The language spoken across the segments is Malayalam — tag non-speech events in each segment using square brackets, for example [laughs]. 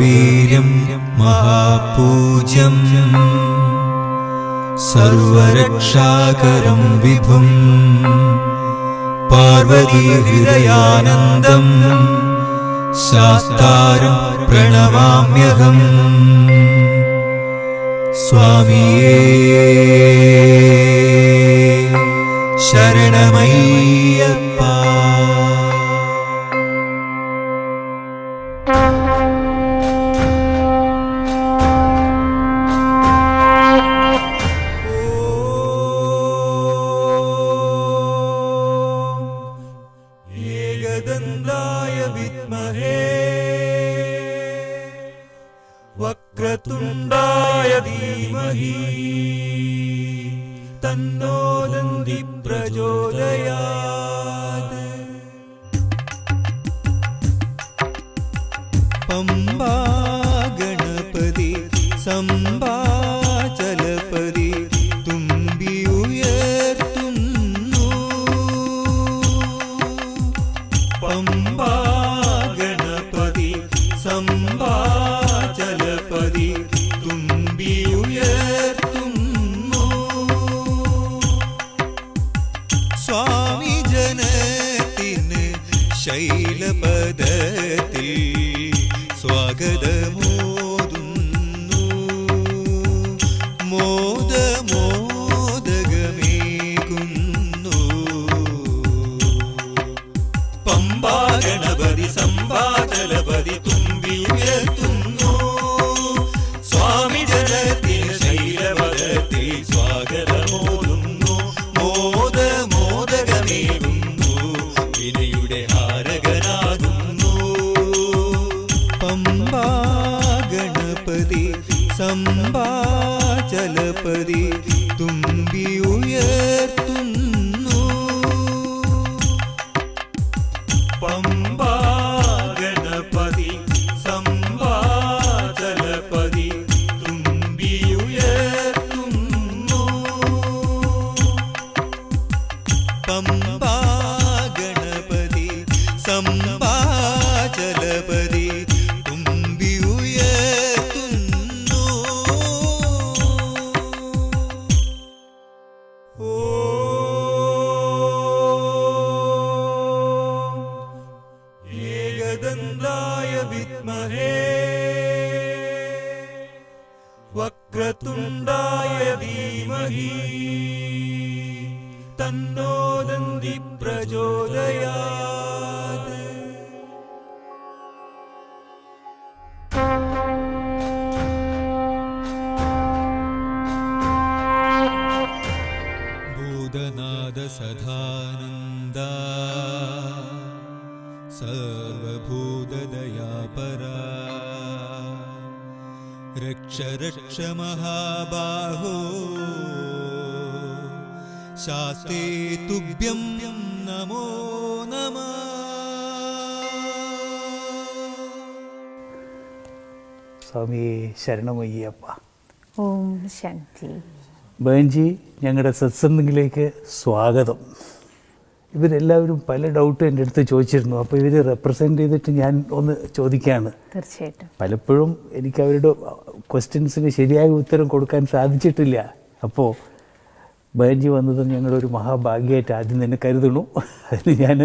മഹാവീര്യം മഹാപൂജ്യം. സർവരക്ഷാകരം വിഭും. പാർവതീഹൃദയാനന്ദം ശാസ്താരം പ്രണമാമ്യഹം. സ്വാമിയേ ശരണമയ്യ नहीं സർവഭൂതദയാപരാ. രക്ഷ രക്ഷ മഹാബാഹോ. ശാസ്തേ തുഭ്യം നമോ നമ. സ്വാമി ശരണമയ്യപ്പ. ഓം ശാന്തി. ബേൻജി ഞങ്ങളുടെ സത്സംഗിലേക്ക് സ്വാഗതം. ഇവരെല്ലാവരും പല ഡൗട്ട് എന്റെ അടുത്ത് ചോദിച്ചിരുന്നു. അപ്പോൾ ഇവർ റെപ്രസെന്റ് ചെയ്തിട്ട് ഞാൻ ഒന്ന് ചോദിക്കുകയാണ് തീർച്ചയായിട്ടും. പലപ്പോഴും എനിക്ക് അവരുടെ ക്വസ്റ്റ്യൻസിന് ശരിയായ ഉത്തരം കൊടുക്കാൻ സാധിച്ചിട്ടില്ല. അപ്പോൾ ബേൻജി വന്നത് ഞങ്ങളൊരു മഹാഭാഗ്യമായിട്ട് ആദ്യം തന്നെ കരുതണു അതിന് ഞാൻ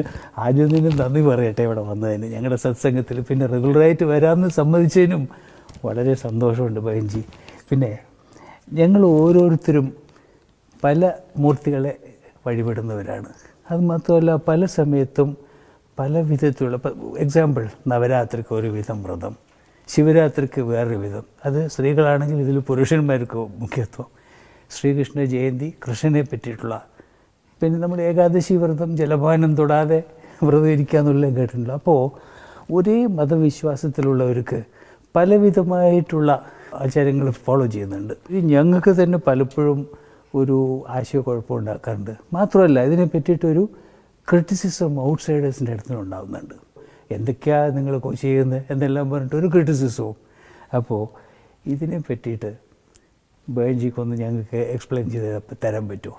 ആദ്യം തന്നെ നന്ദി പറയട്ടെ ഇവിടെ വന്നതിന്. ഞങ്ങളുടെ സത്സംഗത്തിൽ പിന്നെ റെഗുലറായിട്ട് വരാമെന്ന് സമ്മതിച്ചതിനും വളരെ സന്തോഷമുണ്ട് ബഹൻജി പിന്നെ ഞങ്ങൾ ഓരോരുത്തരും പല മൂർത്തികളെ വഴിപെടുന്നവരാണ്. അത് മാത്രമല്ല പല സമയത്തും പല വിധത്തിലുള്ള എക്സാമ്പിൾ നവരാത്രിക്ക് ഒരു വിധം വ്രതം ശിവരാത്രിക്ക് വേറൊരു വിധം. അത് സ്ത്രീകളാണെങ്കിൽ ഇതിൽ പുരുഷന്മാർക്ക് മുഖ്യത്വം. ശ്രീകൃഷ്ണ ജയന്തി കൃഷ്ണനെ പറ്റിയിട്ടുള്ള. പിന്നെ നമ്മൾ ഏകാദശി വ്രതം ജലപാനം തൊടാതെ വ്രതം ഇരിക്കുക എന്നുള്ളത് കേട്ടിട്ടുണ്ട്. അപ്പോൾ ഒരേ മതവിശ്വാസത്തിലുള്ളവർക്ക് പലവിധമായിട്ടുള്ള ആചാരങ്ങൾ ഫോളോ ചെയ്യുന്നുണ്ട്. ഞങ്ങൾക്ക് തന്നെ പലപ്പോഴും ഒരു ആശയക്കുഴപ്പം ഉണ്ടാക്കാറുണ്ട് മാത്രമല്ല ഇതിനെ പറ്റിയിട്ടൊരു ക്രിറ്റിസിസം ഔട്ട്സൈഡേഴ്സിന്റെ അടുത്ത് ഉണ്ടാകുന്നുണ്ട് എന്തൊക്കെയാണ് നിങ്ങൾ ചെയ്യുന്നത് എന്നെല്ലാം പറഞ്ഞിട്ട് ഒരു ക്രിറ്റിസിസവും അപ്പോൾ ഇതിനെ പറ്റിയിട്ട് ബേജിക്കൊന്ന് ഞങ്ങൾക്ക് എക്സ്പ്ലെയിൻ ചെയ്ത് തരാൻ പറ്റുമോ?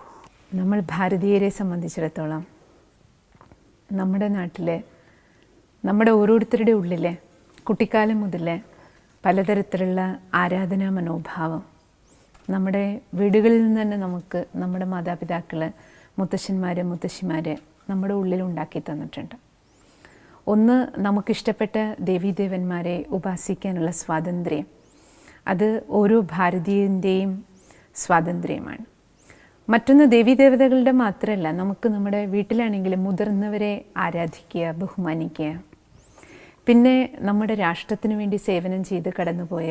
നമ്മൾ ഭാരതീയരെ സംബന്ധിച്ചിടത്തോളം നമ്മുടെ നാട്ടിലെ നമ്മുടെ ഓരോരുത്തരുടെ ഉള്ളിലെ കുട്ടിക്കാലം മുതലേ പലതരത്തിലുള്ള ആരാധനാ മനോഭാവം നമ്മുടെ വീടുകളിൽ നിന്ന് തന്നെ നമുക്ക് നമ്മുടെ മാതാപിതാക്കൾ മുത്തശ്ശന്മാർ മുത്തശ്ശിമാർ നമ്മുടെ ഉള്ളിൽ ഉണ്ടാക്കി തന്നിട്ടുണ്ട്. ഒന്ന് നമുക്കിഷ്ടപ്പെട്ട ദേവീദേവന്മാരെ ഉപാസിക്കാനുള്ള സ്വാതന്ത്ര്യം. അത് ഓരോ ഭാരതീയന്റെയും സ്വാതന്ത്ര്യമാണ്. മറ്റൊന്ന് ദേവീദേവതകളുടെ മാത്രമല്ല നമുക്ക് നമ്മുടെ വീട്ടിലാണെങ്കിലും മുതിർന്നവരെ ആരാധിക്കുക ബഹുമാനിക്കുക. പിന്നെ നമ്മുടെ രാഷ്ട്രത്തിന് വേണ്ടി സേവനം ചെയ്ത് കടന്നുപോയ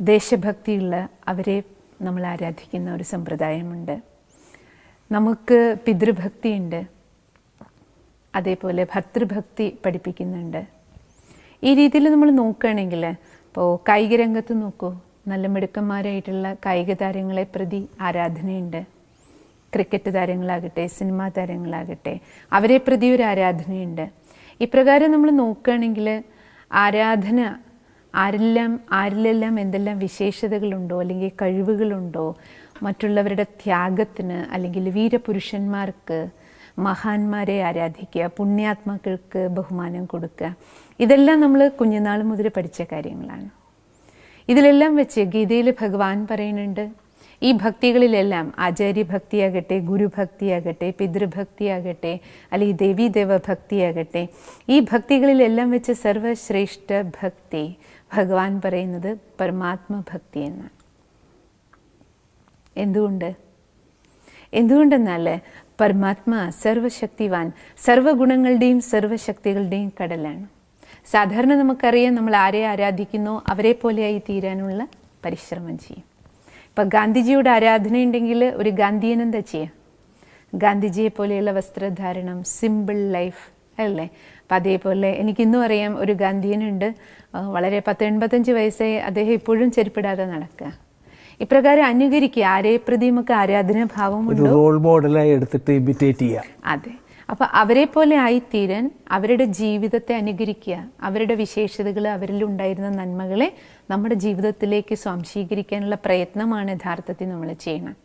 ദേശഭക്തിയുള്ള അവരെ നമ്മൾ ആരാധിക്കുന്ന ഒരു സമ്പ്രദായമുണ്ട്. നമുക്ക് പിതൃഭക്തിയുണ്ട്. അതേപോലെ ഭർത്തൃഭക്തി പഠിപ്പിക്കുന്നുണ്ട്. ഈ രീതിയിൽ നമ്മൾ നോക്കുകയാണെങ്കിൽ ഇപ്പോൾ കായിക രംഗത്ത് നോക്കൂ. നല്ല മിടുക്കന്മാരായിട്ടുള്ള കായിക താരങ്ങളെ പ്രതി ആരാധനയുണ്ട്. ക്രിക്കറ്റ് താരങ്ങളാകട്ടെ സിനിമാ താരങ്ങളാകട്ടെ അവരെ പ്രതി ഒരു ആരാധനയുണ്ട്. ഇപ്രകാരം നമ്മൾ നോക്കുകയാണെങ്കിൽ ആരാധന ആരെല്ലാം ആരിലെല്ലാം എന്തെല്ലാം വിശേഷതകളുണ്ടോ അല്ലെങ്കിൽ കഴിവുകളുണ്ടോ മറ്റുള്ളവരുടെ ത്യാഗത്തിന് അല്ലെങ്കിൽ വീരപുരുഷന്മാർക്ക് മഹാന്മാരെ ആരാധിക്കുക പുണ്യാത്മാക്കൾക്ക് ബഹുമാനം കൊടുക്കുക ഇതെല്ലാം നമ്മൾ കുഞ്ഞുനാൾ മുതൽ പഠിച്ച കാര്യങ്ങളാണ്. ഇതിലെല്ലാം വെച്ച് ഗീതയിൽ ഭഗവാൻ പറയുന്നുണ്ട് ഈ ഭക്തികളിലെല്ലാം ആചാര്യഭക്തിയാകട്ടെ ഗുരുഭക്തിയാകട്ടെ പിതൃഭക്തിയാകട്ടെ അല്ലെങ്കിൽ ദേവീദേവ ഭക്തിയാകട്ടെ ഈ ഭക്തികളിലെല്ലാം വെച്ച് സർവശ്രേഷ്ഠ ഭക്തി ഭഗവാൻ പറയുന്നത് പരമാത്മഭക്തി എന്നാണ് എന്തുകൊണ്ട്? എന്തുകൊണ്ടെന്നാൽ പരമാത്മ സർവശക്തിവാൻ സർവഗുണങ്ങളുടെയും സർവശക്തികളുടെയും കടലാണ്. സാധാരണ നമുക്കറിയാം നമ്മൾ ആരെ ആരാധിക്കുന്നു അവരെ പോലെയായി തീരാനുള്ള പരിശ്രമം ചെയ്യും. ഇപ്പം ഗാന്ധിജിയുടെ ആരാധന ഉണ്ടെങ്കിൽ ഒരു ഗാന്ധിയൻ എന്താ ചെയ്യുക ഗാന്ധിജിയെ പോലെയുള്ള വസ്ത്രധാരണം സിമ്പിൾ ലൈഫ് അല്ലേ? അപ്പം അതേപോലെ എനിക്കിന്നും അറിയാം ഒരു ഗാന്ധിയനുണ്ട്. വളരെ പത്ത് എൺപത്തഞ്ച് വയസ്സായി അദ്ദേഹം ഇപ്പോഴും ചെരുപ്പിടാതെ നടക്കുക ഇപ്രകാരം അനുകരിക്കുക. ആരെ പ്രതി നമുക്ക് ആരാധനാഭാവം ഒരു റോൾ മോഡലായി എടുത്തിട്ട് ഇമിറ്റേറ്റ് ചെയ്യുക അതെ. അപ്പം അവരെ പോലെ ആയിത്തീരാൻ അവരുടെ ജീവിതത്തെ അനുകരിക്കുക. അവരുടെ വിശേഷതകൾ അവരിൽ ഉണ്ടായിരുന്ന നന്മകളെ നമ്മുടെ ജീവിതത്തിലേക്ക് സ്വാംശീകരിക്കാനുള്ള പ്രയത്നമാണ് യഥാർത്ഥത്തിൽ നമ്മൾ ചെയ്യണം.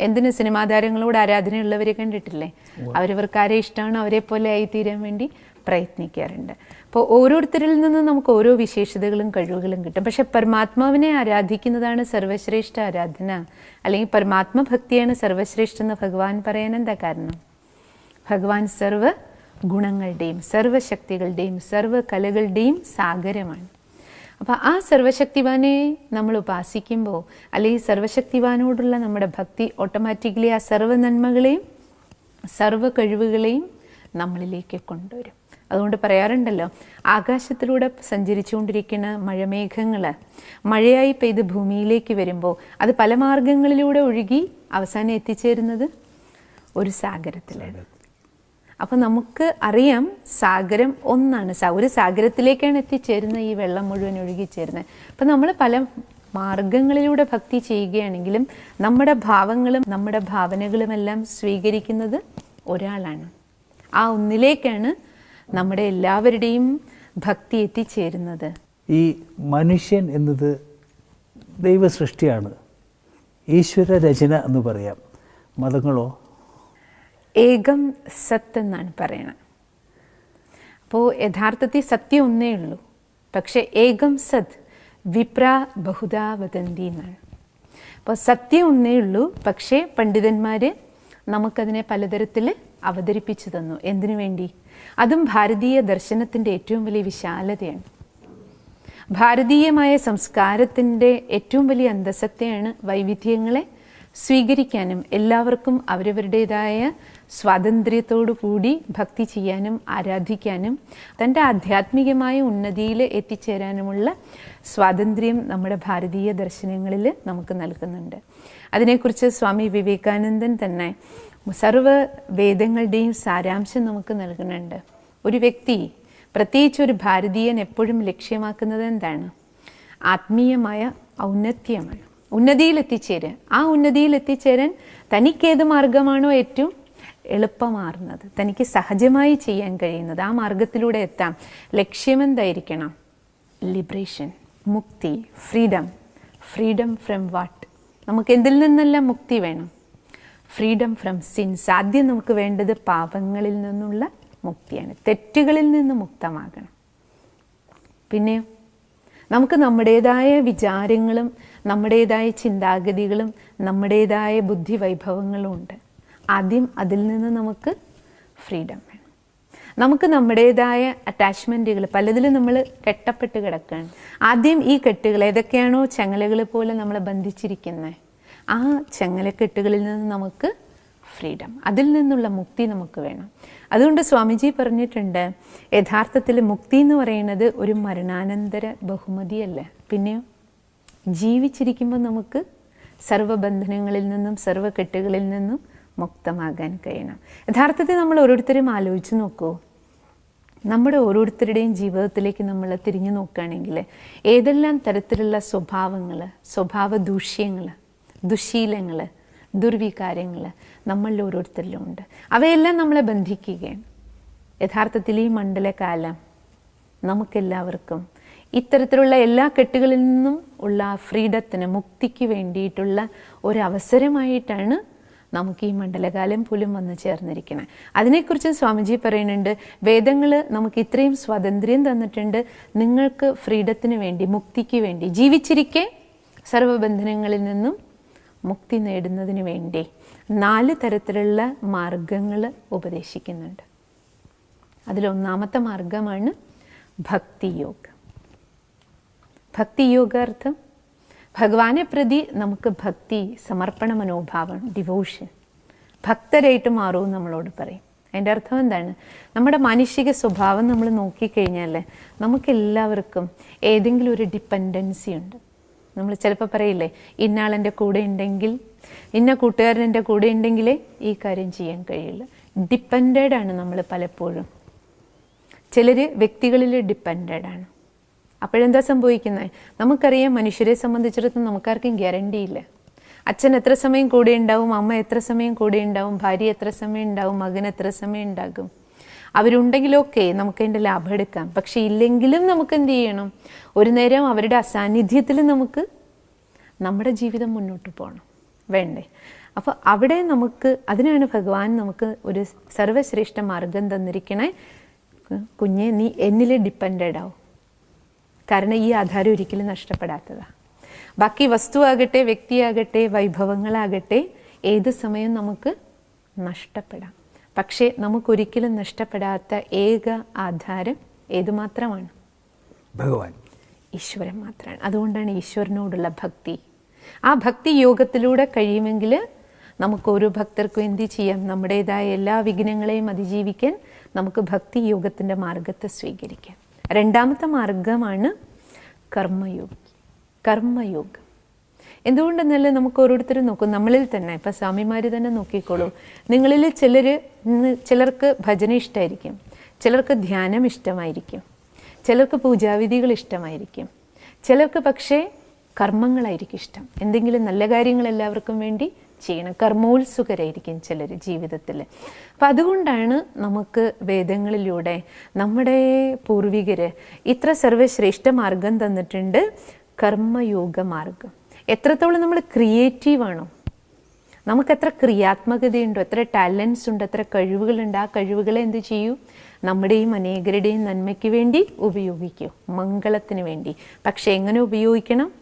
എന്തിന് സിനിമാ താരങ്ങളോട് ആരാധനയുള്ളവരെ കണ്ടിട്ടില്ലേ? അവരവർക്ക് ആരെ ഇഷ്ടമാണ് അവരെ പോലെ ആയിത്തീരാൻ വേണ്ടി. പ്രയത്നിക്കാറുണ്ട്. അപ്പോൾ ഓരോരുത്തരിൽ നിന്ന് നമുക്ക് ഓരോ വിശേഷതകളും കഴിവുകളും കിട്ടും. പക്ഷെ പരമാത്മാവിനെ ആരാധിക്കുന്നതാണ് സർവശ്രേഷ്ഠ ആരാധന? അല്ലെങ്കിൽ പരമാത്മ ഭക്തിയാണ് സർവശ്രേഷ്ഠ എന്ന് ഭഗവാൻ പറയാൻ എന്താ കാരണം? ഭഗവാൻ സർവ ഗുണങ്ങളുടെയും സർവശക്തികളുടെയും സർവ കലകളുടെയും സാഗരമാണ്. അപ്പോൾ ആ സർവശക്തിവാനെ നമ്മൾ ഉപാസിക്കുമ്പോൾ അല്ലെങ്കിൽ സർവശക്തിവാനോടുള്ള നമ്മുടെ ഭക്തി ഓട്ടോമാറ്റിക്കലി ആ സർവ നന്മകളെയും സർവ കഴിവുകളെയും നമ്മളിലേക്ക് കൊണ്ടുവരും. അതുകൊണ്ട് പറയാറുണ്ടല്ലോ ആകാശത്തിലൂടെ സഞ്ചരിച്ചുകൊണ്ടിരിക്കുന്ന മഴമേഘങ്ങൾ മഴയായി പെയ്ത് ഭൂമിയിലേക്ക് വരുമ്പോൾ അത് പല മാർഗങ്ങളിലൂടെ ഒഴുകി അവസാനം എത്തിച്ചേരുന്നത്? ഒരു സാഗരത്തിലാണ് അപ്പം നമുക്ക് അറിയാം സാഗരം ഒന്നാണ് ഒരു സാഗരത്തിലേക്കാണ് എത്തിച്ചേരുന്നത് ഈ വെള്ളം മുഴുവൻ ഒഴുകിച്ചേരുന്നത്. അപ്പം നമ്മൾ പല മാർഗങ്ങളിലൂടെ ഭക്തി ചെയ്യുകയാണെങ്കിലും നമ്മുടെ ഭാവങ്ങളും നമ്മുടെ ഭാവനകളുമെല്ലാം സ്വീകരിക്കുന്നത് ഒരാളാണ്. ആ ഒന്നിലേക്കാണ് നമ്മുടെ എല്ലാവരുടെയും ഭക്തി എത്തിച്ചേരുന്നത്. ഈ മനുഷ്യൻ എന്നത് ദൈവ സൃഷ്ടിയാണ് ഈശ്വര രചന എന്ന് പറയാം. മതങ്ങളോ? ഏകം സത്ത് എന്നാണ് പറയണത്. അപ്പോൾ യഥാർത്ഥത്തിൽ സത്യം ഒന്നേ ഉള്ളൂ. പക്ഷെ ഏകം സത് വിപ്ര ബഹുദാ വദന്തി എന്നാണ്. അപ്പോൾ സത്യം ഒന്നേ ഉള്ളൂ. പക്ഷേ പണ്ഡിതന്മാർ നമുക്കതിനെ പലതരത്തിൽ അവതരിപ്പിച്ചു തന്നു. എന്തിനു വേണ്ടി? അതും ഭാരതീയ ദർശനത്തിന്റെ ഏറ്റവും വലിയ വിശാലതയാണ്. ഭാരതീയമായ സംസ്കാരത്തിന്റെ ഏറ്റവും വലിയ അന്തസ്സത്തെയാണ് വൈവിധ്യങ്ങളെ സ്വീകരിക്കാനും എല്ലാവർക്കും അവരവരുടേതായ സ്വാതന്ത്ര്യത്തോടു കൂടി ഭക്തി ചെയ്യാനും ആരാധിക്കാനും തന്റെ ആധ്യാത്മികമായ ഉന്നതിയിൽ എത്തിച്ചേരാനുമുള്ള സ്വാതന്ത്ര്യം നമ്മുടെ ഭാരതീയ ദർശനങ്ങളിൽ നമുക്ക് നൽകുന്നുണ്ട്. അതിനെക്കുറിച്ച് സ്വാമി വിവേകാനന്ദൻ തന്നെ സർവ വേദങ്ങളുടെയും സാരാംശം നമുക്ക് നൽകുന്നുണ്ട്. ഒരു വ്യക്തി പ്രത്യേകിച്ച് ഒരു ഭാരതീയൻ എപ്പോഴും ലക്ഷ്യമാക്കുന്നത് എന്താണ്? ആത്മീയമായ ഔന്നത്യമാണ്. ഉന്നതിയിൽ എത്തിച്ചേരുക ആ ഉന്നതിയിൽ എത്തിച്ചേരാൻ തനിക്കേത് മാർഗമാണോ ഏറ്റവും എളുപ്പമാറുന്നത് തനിക്ക് സഹജമായി ചെയ്യാൻ കഴിയുന്നത് ആ മാർഗത്തിലൂടെ എത്താം. ലക്ഷ്യമെന്തായിരിക്കണം? ലിബറേഷൻ മുക്തി ഫ്രീഡം ഫ്രീഡം ഫ്രം വാട്ട് നമുക്ക് എന്തിൽ നിന്നെല്ലാം മുക്തി വേണം? ഫ്രീഡം ഫ്രം സിൻസ് ആദ്യം നമുക്ക് വേണ്ടത് പാപങ്ങളിൽ നിന്നുള്ള മുക്തിയാണ്. തെറ്റുകളിൽ നിന്ന് മുക്തമാകണം. പിന്നെയോ നമുക്ക് നമ്മുടേതായ വിചാരങ്ങളും നമ്മുടേതായ ചിന്താഗതികളും നമ്മുടേതായ ബുദ്ധി വൈഭവങ്ങളും ഉണ്ട്. ആദ്യം അതിൽ നിന്ന് നമുക്ക് ഫ്രീഡം വേണം. നമുക്ക് നമ്മുടേതായ അറ്റാച്ച്മെന്റുകൾ പലതിലും നമ്മൾ കെട്ടപ്പെട്ട് കിടക്കുകയാണ്. ആദ്യം ഈ കെട്ടുകൾ ഏതൊക്കെയാണോ ചങ്ങലകൾ പോലെ നമ്മളെ ബന്ധിച്ചിരിക്കുന്നത്? ആ ചങ്ങലക്കെട്ടുകളിൽ നിന്ന് നമുക്ക് ഫ്രീഡം. അതിൽ നിന്നുള്ള മുക്തി നമുക്ക് വേണം. അതുകൊണ്ട് സ്വാമിജി പറഞ്ഞിട്ടുണ്ട് യഥാർത്ഥത്തിൽ മുക്തി എന്ന് പറയുന്നത് ഒരു മരണാനന്തര ബഹുമതിയല്ല. പിന്നെയോ ജീവിച്ചിരിക്കുമ്പോൾ നമുക്ക് സർവബന്ധനങ്ങളിൽ നിന്നും സർവകെട്ടുകളിൽ നിന്നും മുക്തമാകാൻ കഴിയണം. യഥാർത്ഥത്തിൽ നമ്മൾ ഓരോരുത്തരും ആലോചിച്ച് നോക്കൂ. നമ്മുടെ ഓരോരുത്തരുടെയും ജീവിതത്തിലേക്ക് നമ്മൾ തിരിഞ്ഞു നോക്കുകയാണെങ്കിൽ ഏതെല്ലാം തരത്തിലുള്ള സ്വഭാവങ്ങൾ സ്വഭാവ ദൂഷ്യങ്ങൾ ദുശീലങ്ങൾ ദുർവികാരങ്ങൾ നമ്മളിൽ ഓരോരുത്തരിലും ഉണ്ട്. അവയെല്ലാം നമ്മളെ ബന്ധിക്കുകയാണ്. യഥാർത്ഥത്തിൽ ഈ മണ്ഡലകാലം നമുക്കെല്ലാവർക്കും ഇത്തരത്തിലുള്ള എല്ലാ കെട്ടുകളിൽ നിന്നും ഉള്ള ഫ്രീഡത്തിന് മുക്തിക്ക് വേണ്ടിയിട്ടുള്ള ഒരവസരമായിട്ടാണ് നമുക്ക് ഈ മണ്ഡലകാലം പോലും വന്നു ചേർന്നിരിക്കുന്നത്. അതിനെക്കുറിച്ച് സ്വാമിജി പറയുന്നുണ്ട് വേദങ്ങൾ നമുക്ക് ഇത്രയും സ്വാതന്ത്ര്യം തന്നിട്ടുണ്ട് നിങ്ങൾക്ക് ഫ്രീഡത്തിന് വേണ്ടി മുക്തിക്ക് വേണ്ടി ജീവിച്ചിരിക്കെ സർവബന്ധനങ്ങളിൽ നിന്നും മുക്തി നേടുന്നതിന് വേണ്ടി നാല് തരത്തിലുള്ള മാർഗങ്ങൾ ഉപദേശിക്കുന്നുണ്ട്. അതിലൊന്നാമത്തെ മാർഗമാണ് ഭക്തിയോഗ ഭക്തിയോഗാർത്ഥം ഭഗവാനെ പ്രതി നമുക്ക് ഭക്തി സമർപ്പണ മനോഭാവം ഡിവോഷൻ ഭക്തരായിട്ട് മാറൂ നമ്മളോട് പറയും. അതിന്റെ അർത്ഥം എന്താണ്? നമ്മുടെ മാനുഷിക സ്വഭാവം നമ്മൾ നോക്കിക്കഴിഞ്ഞാൽ നമുക്കെല്ലാവർക്കും ഏതെങ്കിലും ഒരു ഡിപ്പെൻഡൻസി ഉണ്ട്. നമ്മൾ ചിലപ്പോൾ പറയില്ലേ ഇന്നാളെന്റെ കൂടെ ഉണ്ടെങ്കിൽ ഇന്ന കൂട്ടുകാരൻ എന്റെ കൂടെ ഉണ്ടെങ്കിലേ ഈ കാര്യം ചെയ്യാൻ കഴിയില്ല ഡിപ്പെൻഡഡ് ആണ് നമ്മൾ പലപ്പോഴും. ചിലർ വ്യക്തികളിൽ ഡിപ്പെൻഡഡ് ആണ്. അപ്പോഴെന്താ സംഭവിക്കുന്നത്? നമുക്കറിയാം മനുഷ്യരെ സംബന്ധിച്ചിടത്തോളം നമുക്കാർക്കും ഗ്യാരണ്ടി ഇല്ല. അച്ഛൻ എത്ര സമയം കൂടെ ഉണ്ടാവും അമ്മ എത്ര സമയം കൂടെ ഉണ്ടാവും ഭാര്യ എത്ര സമയം ഉണ്ടാവും മകൻ എത്ര സമയം ഉണ്ടാകും. അവരുണ്ടെങ്കിലൊക്കെ നമുക്ക് അതിന്റെ ലാഭം എടുക്കാം. പക്ഷെ ഇല്ലെങ്കിലും നമുക്ക് എന്ത് ചെയ്യണം? ഒരു നേരം അവരുടെ അസാന്നിധ്യത്തിൽ നമുക്ക് നമ്മുടെ ജീവിതം മുന്നോട്ട് പോകണം. വേണ്ടേ? അപ്പോൾ അവിടെ നമുക്ക് അതിനാണ് ഭഗവാൻ നമുക്ക് ഒരു സർവശ്രേഷ്ഠ മാർഗം തന്നിരിക്കണേ. കുഞ്ഞെ നീ എന്നിൽ ഡിപ്പെൻഡഡ് ആവും. കാരണം ഈ ആധാരം ഒരിക്കലും നഷ്ടപ്പെടാത്തതാണ് ബാക്കി വസ്തുവാകട്ടെ വ്യക്തിയാകട്ടെ വൈഭവങ്ങളാകട്ടെ ഏത് സമയം നമുക്ക് നഷ്ടപ്പെടാം. പക്ഷേ നമുക്കൊരിക്കലും നഷ്ടപ്പെടാത്ത ഏക ആധാരം ഏതുമാത്രമാണ്? ഭഗവാൻ. ഈശ്വരൻ മാത്രമാണ്. അതുകൊണ്ടാണ് ഈശ്വരനോടുള്ള ഭക്തി. ആ ഭക്തി യോഗത്തിലൂടെ കഴിയുമെങ്കിൽ നമുക്ക് ഓരോ ഭക്തർക്കും എന്ത് ചെയ്യാം? നമ്മുടേതായ എല്ലാ വിഘ്നങ്ങളെയും അതിജീവിക്കാൻ നമുക്ക് ഭക്തി യോഗത്തിന്റെ മാർഗത്തെ സ്വീകരിക്കാം. രണ്ടാമത്തെ മാർഗമാണ് കർമ്മയോഗി. കർമ്മയോഗം. എന്തുകൊണ്ടെന്നല്ല നമുക്ക് ഓരോരുത്തരും നോക്കും? നമ്മളിൽ തന്നെ. ഇപ്പം സ്വാമിമാർ തന്നെ നോക്കിക്കോളൂ. നിങ്ങളിൽ ചിലർ ചിലർക്ക് ഭജന ഇഷ്ടമായിരിക്കും ചിലർക്ക് ധ്യാനം ഇഷ്ടമായിരിക്കും. ചിലർക്ക് പൂജാവിധികൾ ഇഷ്ടമായിരിക്കും. ചിലർക്ക് പക്ഷേ കർമ്മങ്ങളായിരിക്കും ഇഷ്ടം. എന്തെങ്കിലും നല്ല കാര്യങ്ങൾ എല്ലാവർക്കും വേണ്ടി ചെയ്യണം. കർമ്മോത്സുകരായിരിക്കും ചിലർ ജീവിതത്തിൽ അപ്പം അതുകൊണ്ടാണ് നമുക്ക് വേദങ്ങളിലൂടെ നമ്മുടെ പൂർവികർ ഇത്ര സർവശ്രേഷ്ഠ മാർഗം തന്നിട്ടുണ്ട്. കർമ്മയോഗ മാർഗം. എത്രത്തോളം നമ്മൾ ക്രിയേറ്റീവാണോ നമുക്ക് എത്ര ക്രിയാത്മകതയുണ്ടോ എത്ര ടാലൻസ് ഉണ്ട് എത്ര കഴിവുകളുണ്ട് ആ കഴിവുകളെ എന്ത് ചെയ്യൂ? നമ്മുടെയും അനേകരുടെയും നന്മയ്ക്ക് വേണ്ടി ഉപയോഗിക്കൂ മംഗളത്തിന് വേണ്ടി. പക്ഷേ എങ്ങനെ ഉപയോഗിക്കണം?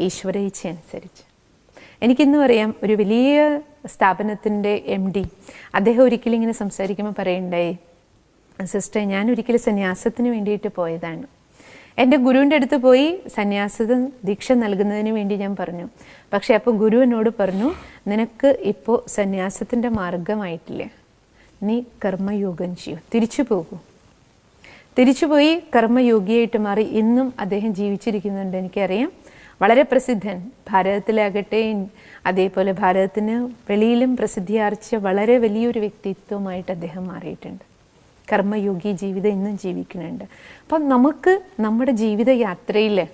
ഈശ്വര ഇച്ഛ അനുസരിച്ച്. എനിക്കിന്ന് പറയാം ഒരു വലിയ സ്ഥാപനത്തിന്റെ എം ഡി അദ്ദേഹം ഒരിക്കലും ഇങ്ങനെ സംസാരിക്കുമ്പോൾ പറയണ്ടായി സിസ്റ്റർ ഞാൻ ഒരിക്കലും സന്യാസത്തിന് വേണ്ടിയിട്ട് പോയതാണ്. എന്റെ ഗുരുവിന്റെ അടുത്ത് പോയി സന്യാസത ദീക്ഷ നൽകുന്നതിന് വേണ്ടി ഞാൻ പറഞ്ഞു. പക്ഷേ അപ്പോൾ ഗുരു എന്നോട് പറഞ്ഞു നിനക്ക് ഇപ്പോൾ സന്യാസത്തിന്റെ മാർഗമായിട്ടില്ല നീ കർമ്മയോഗം ചെയ്യൂ. തിരിച്ചു പോകൂ. തിരിച്ചുപോയി കർമ്മയോഗിയായിട്ട് മാറി ഇന്നും അദ്ദേഹം ജീവിച്ചിരിക്കുന്നുണ്ട് എനിക്കറിയാം. വളരെ പ്രസിദ്ധൻ. ഭാരതത്തിലാകട്ടെ അതേപോലെ ഭാരതത്തിന് വെളിയിലും പ്രസിദ്ധിയാർച്ച വളരെ വലിയൊരു വ്യക്തിത്വമായിട്ട് അദ്ദേഹം മാറിയിട്ടുണ്ട്. കർമ്മയോഗി ജീവിതം ഇന്നും ജീവിക്കുന്നുണ്ട്. അപ്പം നമുക്ക് നമ്മുടെ ജീവിത യാത്രയിൽ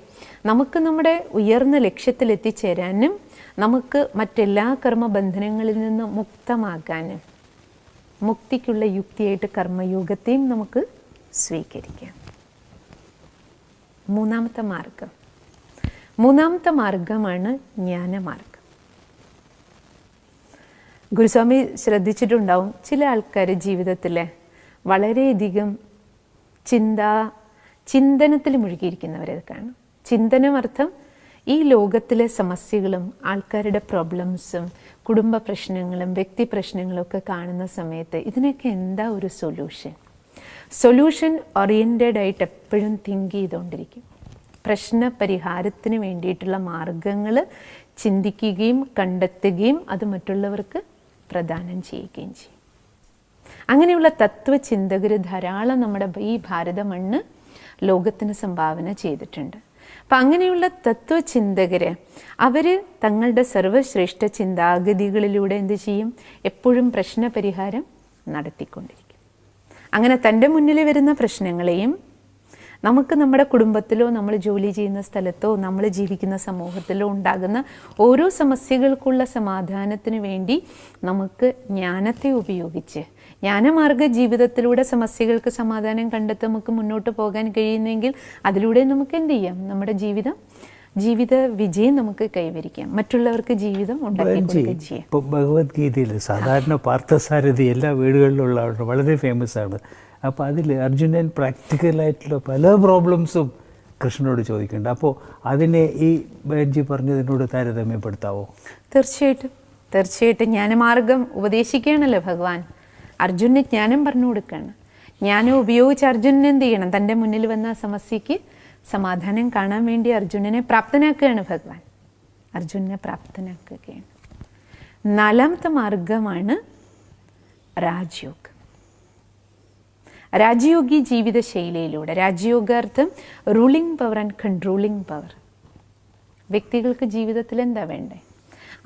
നമുക്ക് നമ്മുടെ ഉയർന്ന ലക്ഷ്യത്തിൽ എത്തിച്ചേരാനും നമുക്ക് മറ്റെല്ലാ കർമ്മബന്ധനങ്ങളിൽ നിന്ന് മുക്തമാകാനും മുക്തിക്കുള്ള യുക്തിയായിട്ട് കർമ്മയോഗത്തെയും നമുക്ക് സ്വീകരിക്കാം. മൂന്നാമത്തെ മാർഗം. മൂന്നാമത്തെ മാർഗമാണ് ജ്ഞാനമാർഗം. ഗുരുസ്വാമി ശ്രദ്ധിച്ചിട്ടുണ്ടാവും ചില ആൾക്കാർ ജീവിതത്തിൽ വളരെയധികം ചിന്ത ചിന്തനത്തിൽ മുഴുകിയിരിക്കുന്നവരെ കാണും. ഈ ലോകത്തിലെ സമസ്യകളും ആൾക്കാരുടെ പ്രോബ്ലംസും കുടുംബ പ്രശ്നങ്ങളും വ്യക്തി പ്രശ്നങ്ങളും ഒക്കെ കാണുന്ന സമയത്ത് ഇതിനൊക്കെ എന്താ ഒരു സൊല്യൂഷൻ സൊല്യൂഷൻ ഓറിയന്റഡ് ആയിട്ട് എപ്പോഴും തിങ്ക് ചെയ്തുകൊണ്ടിരിക്കും. പ്രശ്ന പരിഹാരത്തിന് വേണ്ടിയിട്ടുള്ള മാർഗങ്ങൾ ചിന്തിക്കുകയും കണ്ടെത്തുകയും അത് മറ്റുള്ളവർക്ക് പ്രദാനം ചെയ്യുകയും ചെയ്യും. അങ്ങനെയുള്ള തത്വചിന്തകർ ധാരാളം നമ്മുടെ ഈ ഭാരത മണ്ണ് ലോകത്തിന് സംഭാവന ചെയ്തിട്ടുണ്ട്. അപ്പം അങ്ങനെയുള്ള തത്വചിന്തകർ അവർ തങ്ങളുടെ സർവശ്രേഷ്ഠ ചിന്താഗതികളിലൂടെ എന്ത് ചെയ്യും? എപ്പോഴും പ്രശ്നപരിഹാരം നടത്തിക്കൊണ്ടിരിക്കും. അങ്ങനെ തന്റെ മുന്നിൽ വരുന്ന പ്രശ്നങ്ങളെയും നമുക്ക് നമ്മുടെ കുടുംബത്തിലോ നമ്മൾ ജോലി ചെയ്യുന്ന സ്ഥലത്തോ നമ്മൾ ജീവിക്കുന്ന സമൂഹത്തിലോ ഉണ്ടാകുന്ന ഓരോ സമസ്യകൾക്കുള്ള സമാധാനത്തിന് വേണ്ടി നമുക്ക് ജ്ഞാനത്തെ ഉപയോഗിച്ച് ജ്ഞാനമാർഗ ജീവിതത്തിലൂടെ സമസ്യകൾക്ക് സമാധാനം കണ്ടെത്തി നമുക്ക് മുന്നോട്ട് പോകാൻ കഴിയുന്നെങ്കിൽ അതിലൂടെ നമുക്ക് എന്ത് ചെയ്യാം? നമ്മുടെ ജീവിതം ജീവിത വിജയം നമുക്ക് കൈവരിക്കാം. മറ്റുള്ളവർക്ക് ജീവിതം ഉണ്ടാക്കി ഭഗവത്ഗീതയിൽ സാധാരണ പാർത്ഥസാരഥി എല്ലാ വീടുകളിലുള്ള വളരെ ഫേമസ് ആണ്. അപ്പോൾ അതിൽ അർജുനൻ പ്രാക്ടിക്കലായിട്ടുള്ള പല പ്രോബ്ലംസും കൃഷ്ണനോട് ചോദിക്കുന്നുണ്ട്. അപ്പോൾ അതിനെ ഈ ബാനർജി പറഞ്ഞതിനോട് താരതമ്യപ്പെടുത്താവോ? തീർച്ചയായിട്ടും. തീർച്ചയായിട്ടും ജ്ഞാനമാർഗം ഉപദേശിക്കുകയാണല്ലോ ഭഗവാൻ. അർജുനന് ജ്ഞാനം പറഞ്ഞു കൊടുക്കുകയാണ്. ജ്ഞാനം ഉപയോഗിച്ച് അർജുനൻ എന്ത് ചെയ്യണം? തന്റെ മുന്നിൽ വന്ന സമസ്യയ്ക്ക് സമാധാനം കാണാൻ വേണ്ടി അർജുനനെ പ്രാപ്തനാക്കുകയാണ് ഭഗവാൻ. അർജുനനെ പ്രാപ്തനാക്കുകയാണ്. നാലാമത്തെ മാർഗമാണ് രാജ്യോഗ്. രാജയോഗി ജീവിതശൈലിയിലൂടെ രാജയോഗാർത്ഥം ruling power and controlling power വ്യക്തികൾക്ക് ജീവിതത്തിൽ എന്താ വേണ്ടേ?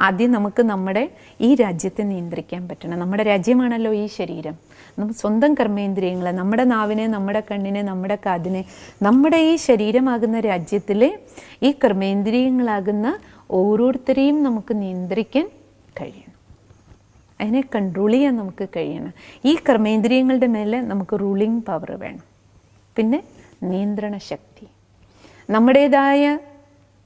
ആദ്യം നമുക്ക് നമ്മുടെ ഈ രാജ്യത്തെ നിയന്ത്രിക്കാൻ പറ്റണം. നമ്മുടെ രാജ്യമാണല്ലോ ഈ ശരീരം. നമ്മൾ സ്വന്തം കർമ്മേന്ദ്രിയങ്ങളെ നമ്മുടെ നാവിനെ നമ്മുടെ കണ്ണിനെ നമ്മുടെ കാതിനെ നമ്മുടെ ഈ ശരീരമാകുന്ന രാജ്യത്തിലെ ഈ കർമ്മേന്ദ്രിയങ്ങളാകുന്ന ഓരോരുത്തരെയും നമുക്ക് നിയന്ത്രിക്കാൻ കഴിയണം അതിനെ കൺട്രോൾ ചെയ്യാൻ നമുക്ക് കഴിയണം. ഈ കർമ്മേന്ദ്രിയങ്ങളുടെ മേലെ നമുക്ക് റൂളിംഗ് പവർ വേണം. പിന്നെ നിയന്ത്രണ ശക്തി. നമ്മുടേതായ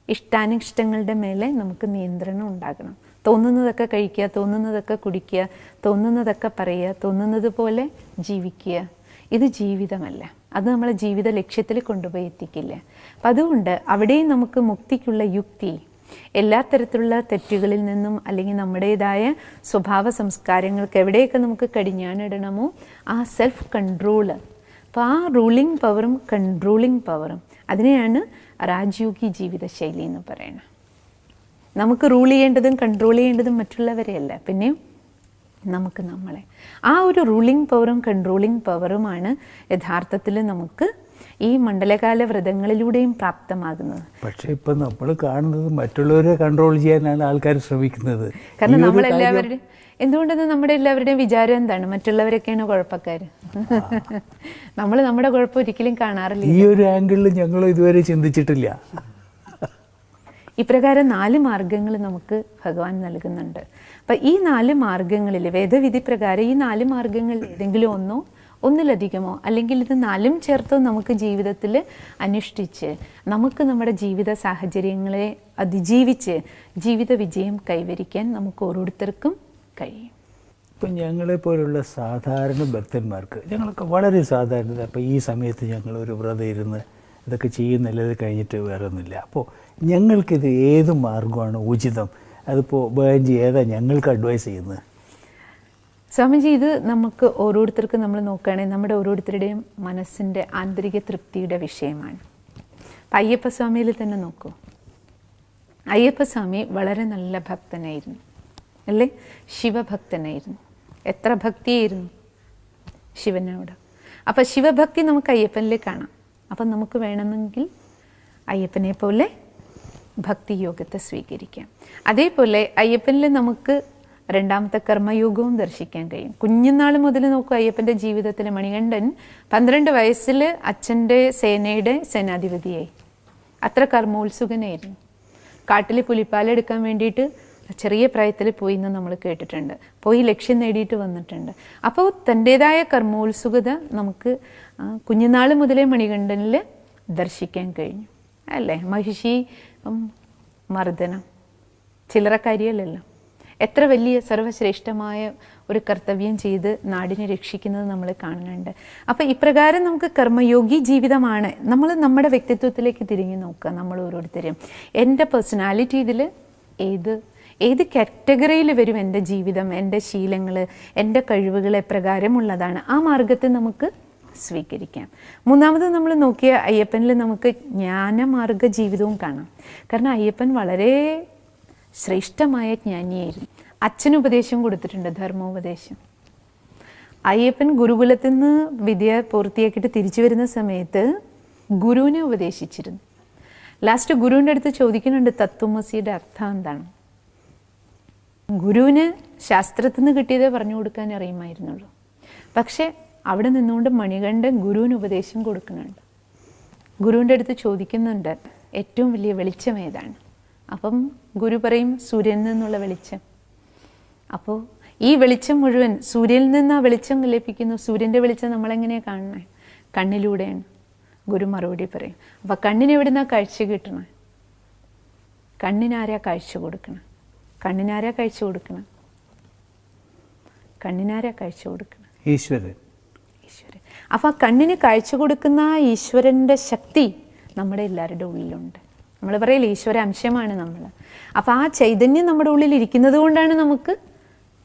ഇഷ്ടാനിഷ്ടങ്ങളുടെ മേലെ നമുക്ക് നിയന്ത്രണം ഉണ്ടാകണം. തോന്നുന്നതൊക്കെ കഴിക്കുക തോന്നുന്നതൊക്കെ കുടിക്കുക തോന്നുന്നതൊക്കെ പറയുക തോന്നുന്നത് പോലെ ജീവിക്കുക. ഇത് ജീവിതമല്ല. അത് നമ്മളെ ജീവിത ലക്ഷ്യത്തിൽ കൊണ്ടുപോയി എത്തിക്കില്ല. അപ്പം അതുകൊണ്ട് അവിടെയും നമുക്ക് മുക്തിക്കുള്ള യുക്തി എല്ലാ തരത്തിലുള്ള തെറ്റുകളിൽ നിന്നും അല്ലെങ്കിൽ നമ്മുടേതായ സ്വഭാവ സംസ്കാരങ്ങൾക്ക് എവിടെയൊക്കെ നമുക്ക് കടിഞ്ഞാണിടണമോ ആ സെൽഫ് കൺട്രോൾ അപ്പോൾ ആ റൂളിംഗ് പവറും കൺട്രോളിംഗ് പവറും അതിനെയാണ് രാജയോഗി ജീവിതശൈലി എന്ന് പറയുന്നത്. നമുക്ക് റൂൾ ചെയ്യേണ്ടതും കൺട്രോൾ ചെയ്യേണ്ടതും മറ്റുള്ളവരെയല്ല പിന്നെയും നമുക്ക് നമ്മളെ. ആ ഒരു റൂളിംഗ് പവറും കൺട്രോളിംഗ് പവറുമാണ് യഥാർത്ഥത്തിൽ നമുക്ക് ഈ മണ്ഡലകാല വ്രതങ്ങളിലൂടെയും പ്രാപ്തമാകുന്നത്. പക്ഷേ ഇപ്പം നമ്മൾ കാണുന്നത് മറ്റുള്ളവരെ കൺട്രോൾ ചെയ്യാനാണ് ആൾക്കാർ ശ്രമിക്കുന്നത്. കാരണം നമ്മളെല്ലാവരുടെയും എന്തുകൊണ്ടെന്ന് നമ്മുടെ എല്ലാവരുടെയും വിചാരം എന്താണ്? മറ്റുള്ളവരൊക്കെയാണ് കുഴപ്പക്കാർ [laughs] നമ്മൾ നമ്മുടെ കുഴപ്പം ഒരിക്കലും കാണാറില്ല. ഈ ഒരു ആംഗിളിൽ ഞങ്ങൾ ഇതുവരെ ചിന്തിച്ചിട്ടില്ല. ഇപ്രകാരം നാല് മാർഗങ്ങൾ നമുക്ക് ഭഗവാൻ നൽകുന്നുണ്ട്. അപ്പം ഈ നാല് മാർഗങ്ങളിൽ വേദവിധി പ്രകാരം ഈ നാല് മാർഗങ്ങളിൽ ഏതെങ്കിലും ഒന്നോ ഒന്നിലധികമോ അല്ലെങ്കിൽ ഇത് നാലും ചേർത്തോ നമുക്ക് ജീവിതത്തിൽ അനുഷ്ഠിച്ച് നമുക്ക് നമ്മുടെ ജീവിത സാഹചര്യങ്ങളെ അതിജീവിച്ച് ജീവിത വിജയം കൈവരിക്കാൻ നമുക്ക് ഓരോരുത്തർക്കും കഴിയും. ഇപ്പം ഞങ്ങളെപ്പോലുള്ള സാധാരണ ഭക്തന്മാർക്ക് ഞങ്ങളൊക്കെ വളരെ സാധാരണ അപ്പോൾ ഈ സമയത്ത് ഞങ്ങൾ ഒരു വ്രതം ഇരുന്ന് ഇതൊക്കെ ചെയ്യുന്നില്ലത് കഴിഞ്ഞിട്ട് വേറെ ഒന്നുമില്ല അപ്പോൾ ഞങ്ങൾക്കിത് ഏത് മാർഗമാണ് ഉചിതം? അതിപ്പോൾ ബേഞ്ചി ഏതാ ഞങ്ങൾക്ക് അഡ്വൈസ് ചെയ്യുന്നത്? സ്വാമിജി ഇത് നമുക്ക് ഓരോരുത്തർക്കും നമ്മൾ നോക്കുകയാണെങ്കിൽ നമ്മുടെ ഓരോരുത്തരുടെയും മനസ്സിന്റെ ആന്തരിക തൃപ്തിയുടെ വിഷയമാണ്. അയ്യപ്പ അയ്യപ്പസ്വാമിയിൽ തന്നെ നോക്കൂ. അയ്യപ്പസ്വാമി വളരെ നല്ല ഭക്തനായിരുന്നു അല്ലേ? ശിവഭക്തനായിരുന്നു. എത്ര ഭക്തിയായിരുന്നു ശിവനോട്. അപ്പം ശിവഭക്തി നമുക്ക് അയ്യപ്പനിൽ കാണാം. അപ്പം നമുക്ക് വേണമെങ്കിൽ അയ്യപ്പനെ പോലെ ഭക്തിയോഗത്തെ സ്വീകരിക്കാം. അതേപോലെ അയ്യപ്പനിൽ നമുക്ക് രണ്ടാമത്തെ കർമ്മയോഗവും ദർശിക്കാൻ കഴിയും. കുഞ്ഞുനാൾ മുതൽ നോക്കൂ അയ്യപ്പന്റെ ജീവിതത്തിൽ മണികണ്ഠൻ പന്ത്രണ്ട് വയസ്സിൽ അച്ഛന്റെ സേനയുടെ സേനാധിപതിയായി. അത്ര കർമ്മോത്സുകനായിരുന്നു. കാട്ടിൽ പുലിപ്പാലെടുക്കാൻ വേണ്ടിയിട്ട് ചെറിയ പ്രായത്തിൽ പോയി എന്ന് നമ്മൾ കേട്ടിട്ടുണ്ട്. പോയി ലക്ഷ്യം നേടിയിട്ട് വന്നിട്ടുണ്ട്. അപ്പോൾ തന്റേതായ കർമ്മോത്സുകത നമുക്ക് കുഞ്ഞുനാൾ മുതലേ മണികണ്ഠനിൽ ദർശിക്കാൻ കഴിഞ്ഞു. അല്ലേ? മഹിഷി മർദ്ദനം. ചില്ലറ എത്ര വലിയ സർവശ്രേഷ്ഠമായ ഒരു കർത്തവ്യം ചെയ്ത് നാടിനെ രക്ഷിക്കുന്നത് നമ്മൾ കാണുന്നുണ്ട്. അപ്പോൾ ഇപ്രകാരം നമുക്ക് കർമ്മയോഗി ജീവിതമാണ്. നമ്മൾ നമ്മുടെ വ്യക്തിത്വത്തിലേക്ക് തിരിഞ്ഞു നോക്കുക നമ്മൾ ഓരോരുത്തരും എന്റെ പേഴ്സണാലിറ്റി ഇതിൽ ഏത്? ഏത് കാറ്റഗറിയിൽ വരും എന്റെ ജീവിതം എന്റെ ശീലങ്ങൾ എന്റെ കഴിവുകൾ എപ്രകാരമുള്ളതാണ് ആ മാർഗത്തെ നമുക്ക് സ്വീകരിക്കാം. മൂന്നാമത് നമ്മൾ നോക്കിയ അയ്യപ്പനിൽ നമുക്ക് ജ്ഞാനമാർഗ ജീവിതവും കാണാം. കാരണം അയ്യപ്പൻ വളരെ ശ്രേഷ്ഠമായ ജ്ഞാനിയായിരുന്നു. അച്ഛൻ ഉപദേശം കൊടുത്തിട്ടുണ്ട് ധർമ്മോപദേശം. അയ്യപ്പൻ ഗുരുകുലത്തിൽ നിന്ന് വിദ്യ പൂർത്തിയാക്കിയിട്ട് തിരിച്ചു വരുന്ന സമയത്ത് ഗുരുവിനെ ഉപദേശിച്ചിരുന്നു. ലാസ്റ്റ് ഗുരുവിന്റെ അടുത്ത് ചോദിക്കുന്നുണ്ട് തത്വമസിയുടെ അർത്ഥം എന്താണ്? ഗുരുവിന് ശാസ്ത്രത്തിൽ നിന്ന് കിട്ടിയതേ പറഞ്ഞു കൊടുക്കാൻ അറിയുമായിരുന്നുള്ളൂ. പക്ഷേ അവിടെ നിന്നുകൊണ്ട് മണികണ്ഠൻ ഗുരുവിന് ഉപദേശം കൊടുക്കുന്നുണ്ട്. ഗുരുവിന്റെ അടുത്ത് ചോദിക്കുന്നുണ്ട് ഏറ്റവും വലിയ വെളിച്ചം ഏതാണ്? അപ്പം ഗുരു പറയും സൂര്യനിൽ നിന്നുള്ള വെളിച്ചം. അപ്പോൾ ഈ വെളിച്ചം മുഴുവൻ സൂര്യനിൽ നിന്ന് ആ വെളിച്ചം ലഭിക്കുന്നു. സൂര്യന്റെ വെളിച്ചം നമ്മളെങ്ങനെയാണ് കാണണേ കണ്ണിലൂടെയാണ്. ഗുരു മറുപടി പറയും. അപ്പോൾ കണ്ണിന് എവിടുന്നാ കാഴ്ച കിട്ടണം? കണ്ണിനാരാ കാഴ്ച കൊടുക്കണം? കണ്ണിനാരാ കാഴ്ച കൊടുക്കണം? കണ്ണിനാരാ കാഴ്ച കൊടുക്കണം? ഈശ്വരൻ. ഈശ്വരൻ. അപ്പോൾ ആ കണ്ണിന് കാഴ്ച കൊടുക്കുന്ന ഈശ്വരന്റെ ശക്തി നമ്മുടെ എല്ലാവരുടെ ഉള്ളിലുണ്ട്. നമ്മൾ പറയില്ല ഈശ്വര അംശമാണ് നമ്മൾ. അപ്പോൾ ആ ചൈതന്യം നമ്മുടെ ഉള്ളിൽ ഇരിക്കുന്നത് കൊണ്ടാണ് നമുക്ക്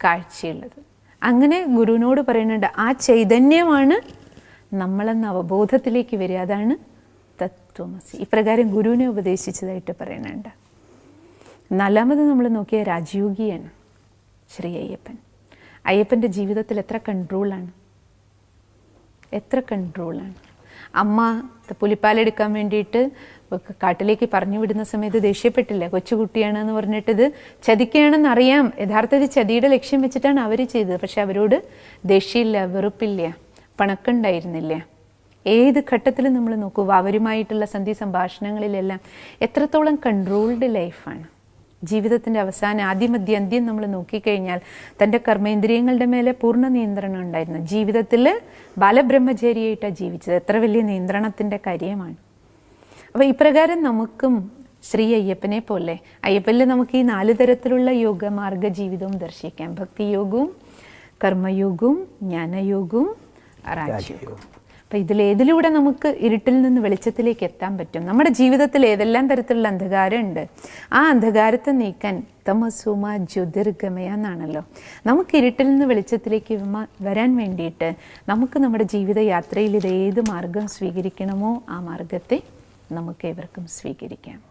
കാഴ്ചയുള്ളത്. അങ്ങനെ ഗുരുവിനോട് പറയുന്നുണ്ട് ആ ചൈതന്യമാണ് നമ്മളെന്ന അവബോധത്തിലേക്ക് വരിക. അതാണ് തത്വമസി. ഇപ്രകാരം ഗുരുവിനെ ഉപദേശിച്ചതായിട്ട് പറയുന്നുണ്ട്. നാലാമത് നമ്മൾ നോക്കിയ രാജയോഗിയാണ് ശ്രീ അയ്യപ്പൻ. അയ്യപ്പന്റെ ജീവിതത്തിൽ എത്ര കൺട്രോളാണ് എത്ര കൺട്രോളാണ് അമ്മ പുലിപ്പാലെടുക്കാൻ വേണ്ടിയിട്ട് കാട്ടിലേക്ക് പറഞ്ഞു വിടുന്ന സമയത്ത് ദേഷ്യപ്പെട്ടില്ല. കൊച്ചുകുട്ടിയാണെന്ന് പറഞ്ഞിട്ട് ഇത് ചതിക്കുകയാണെന്ന് അറിയാം. യഥാർത്ഥത്തിൽ ചതിയുടെ ലക്ഷ്യം വെച്ചിട്ടാണ് അവർ ചെയ്തത്. പക്ഷെ അവരോട് ദേഷ്യമില്ല വെറുപ്പില്ല പണക്കുണ്ടായിരുന്നില്ല. ഏത് ഘട്ടത്തിലും നമ്മൾ നോക്കുക അവരുമായിട്ടുള്ള സന്ധി സംഭാഷണങ്ങളിലെല്ലാം എത്രത്തോളം കൺട്രോൾഡ് ലൈഫാണ് ജീവിതത്തിന്റെ അവസാനം ആദ്യമധ്യ അന്ത്യം നമ്മൾ നോക്കിക്കഴിഞ്ഞാൽ തന്റെ കർമ്മേന്ദ്രിയങ്ങളുടെ മേലെ പൂർണ നിയന്ത്രണം ഉണ്ടായിരുന്നു. ജീവിതത്തിൽ ബാലബ്രഹ്മചാരിയായിട്ടാണ് ജീവിച്ചത്. എത്ര വലിയ നിയന്ത്രണത്തിന്റെ കാര്യമാണ്. അപ്പോൾ ഇപ്രകാരം നമുക്കും ശ്രീ അയ്യപ്പനെ പോലെ അയ്യപ്പനിൽ നമുക്ക് ഈ നാല് തരത്തിലുള്ള യോഗമാർഗ ജീവിതവും ദർശിക്കാം. ഭക്തിയോഗവും കർമ്മയോഗവും ജ്ഞാനയോഗവും രാജയോഗവും അപ്പം ഇതിലേതിലൂടെ നമുക്ക് ഇരുട്ടിൽ നിന്ന് വെളിച്ചത്തിലേക്ക് എത്താൻ പറ്റും? നമ്മുടെ ജീവിതത്തിൽ ഏതെല്ലാം തരത്തിലുള്ള അന്ധകാരമുണ്ട്? ആ അന്ധകാരത്തെ നീക്കാൻ തമസുമ ജ്യോതിർഗമയ എന്നാണല്ലോ. നമുക്ക് ഇരുട്ടിൽ നിന്ന് വെളിച്ചത്തിലേക്ക് വരാൻ വേണ്ടിയിട്ട് നമുക്ക് നമ്മുടെ ജീവിത യാത്രയിൽ ഇത് ഏത് മാർഗം സ്വീകരിക്കണമോ ആ മാർഗത്തെ നമുക്ക് ഏവർക്കും സ്വീകരിക്കാം.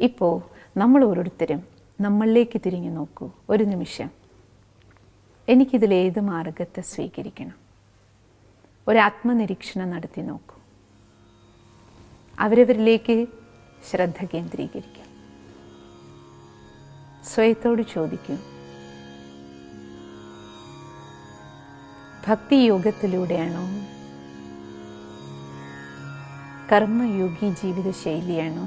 ഇപ്പോൾ നമ്മൾ ഓരോരുത്തരും നമ്മളിലേക്ക് തിരിഞ്ഞു നോക്കൂ. ഒരു നിമിഷം. എനിക്കിതിലേത് മാർഗത്തെ സ്വീകരിക്കണം? ഒരു ആത്മനിരീക്ഷണം നടത്തി നോക്കൂ. അവരവരിലേക്ക് ശ്രദ്ധ കേന്ദ്രീകരിക്കും. സ്വയത്തോട് ചോദിക്കൂ. ഭക്തിയോഗത്തിലൂടെയാണോ കർമ്മയോഗി ജീവിതശൈലിയാണോ?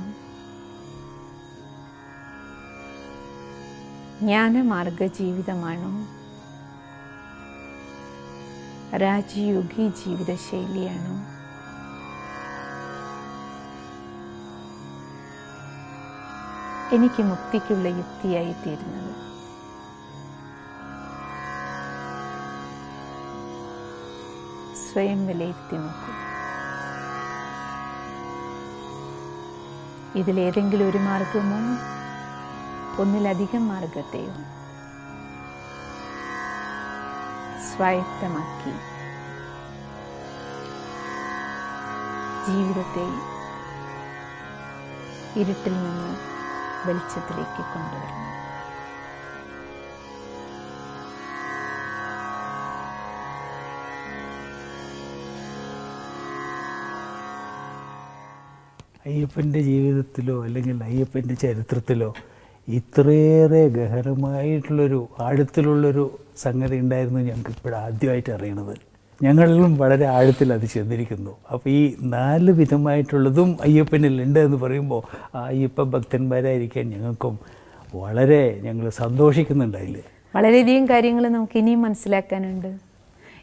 ജ്ഞാനമാർഗ ജീവിതമാണോ രാജയോഗി ജീവിതശൈലിയാണോ? എനിക്ക് മുക്തിക്കുള്ള യുക്തിയായി തീരുന്നത്. സ്വയം വിലയിരുത്തി നോക്കൂ. ഇതിലേതെങ്കിലും ഒരു മാർഗമോ? ഒന്നിലധികം മാർഗത്തെയോ? സ്വായത്തമാക്കി. ജീവിതത്തെ ഇരുട്ടിൽ നിന്ന് വെളിച്ചത്തിലേക്ക് കൊണ്ടുവരണം. അയ്യപ്പന്റെ ജീവിതത്തിലോ അല്ലെങ്കിൽ അയ്യപ്പന്റെ ചരിത്രത്തിലോ ഇത്രയേറെ ഗഹനമായിട്ടുള്ളൊരു ആഴത്തിലുള്ളൊരു സംഗതി ഉണ്ടായിരുന്നു ഞങ്ങൾക്ക് ഇപ്പോൾ ആദ്യമായിട്ട് അറിയണത്. ഞങ്ങളിലും വളരെ ആഴത്തിൽ അത് ചെന്നിരിക്കുന്നു അപ്പോൾ ഈ നാല് വിധമായിട്ടുള്ളതും അയ്യപ്പനിലുണ്ട് എന്ന് പറയുമ്പോൾ ആ അയ്യപ്പ ഭക്തന്മാരായിരിക്കാൻ ഞങ്ങൾക്കും വളരെ ഞങ്ങൾ സന്തോഷിക്കുന്നുണ്ടായില്ലേ വളരെയധികം കാര്യങ്ങൾ നമുക്ക് ഇനിയും മനസ്സിലാക്കാനുണ്ട്.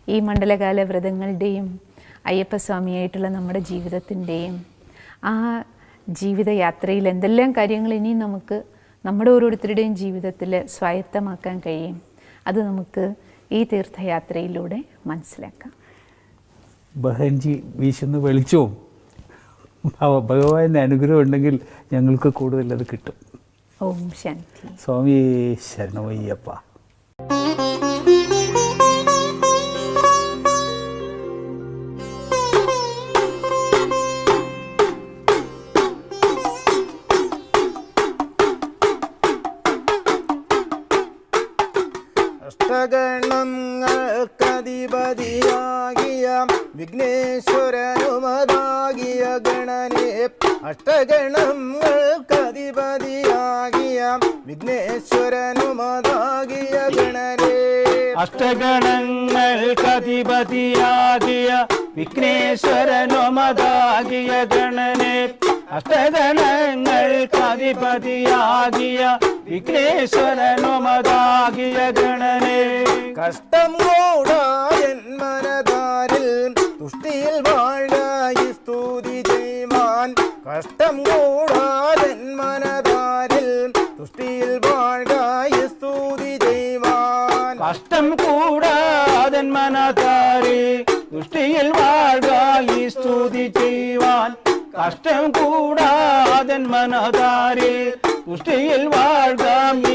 ഈ മണ്ഡലകാല വ്രതങ്ങളുടെയും അയ്യപ്പസ്വാമിയായിട്ടുള്ള നമ്മുടെ ജീവിതത്തിന്റെയും ആ ജീവിതയാത്രയിൽ എന്തെല്ലാം കാര്യങ്ങൾ ഇനിയും നമുക്ക് നമ്മുടെ ഓരോരുത്തരുടെയും ജീവിതത്തിൽ സ്വായത്തമാക്കാൻ കഴിയും അത് നമുക്ക് ഈ തീർത്ഥയാത്രയിലൂടെ മനസ്സിലാക്കാം. ബഹൻജി വീശുന്ന വെളിച്ചവും ഭഗവാന്റെ അനുഗ്രഹം ഉണ്ടെങ്കിൽ ഞങ്ങൾക്ക് കൂടുതൽ അത് കിട്ടും. ഓം ശാന്തി. സ്വാമി ശരണമയ്യപ്പ. അഷ്ടഗണങ്ങൾക്കധിപതിയാകിയ വിഘ്നേശ്വരനുമതാകിയ ഗണനെ അഷ്ടഗണങ്ങൾക്കധിപതിയാകിയ വിഘ്നേശ്വരനുമതാകിയ ഗണനെ. അഷ്ടഗണങ്ങൾക്കധിപതിയാകിയ വിഘ്നേശ്വരനുമതാകിയ ഗണനെ. കഷ്ടം കൂടായൻ മനതാരിൽ തുഷ്ടിയിൽ ചെയ്യുവാൻ കഷ്ടം കൂടായൻ മനതാരിൽ തുഷ്ടിയിൽ വാഴ്കായി സ്തുതി ചെയ്യുവാൻ. കഷ്ടം കൂടാതൻ മനതാരി ദുഷ്ടിയിൽ വാഴ്ക സ്തുതി ചെയ്യുവാൻ. കഷ്ടം കൂടാതൻ മനതാരി ദുഷ്ടിയിൽ വാഴ്ക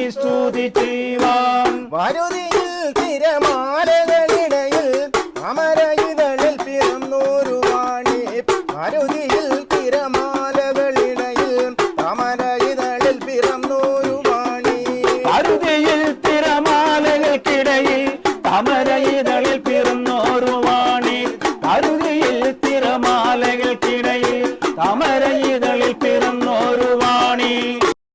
സ്തുതി ചെയ്യുവാൻ. വരുതിയിൽ തിരമാലകളിടയിൽ അമരയിതളിൽ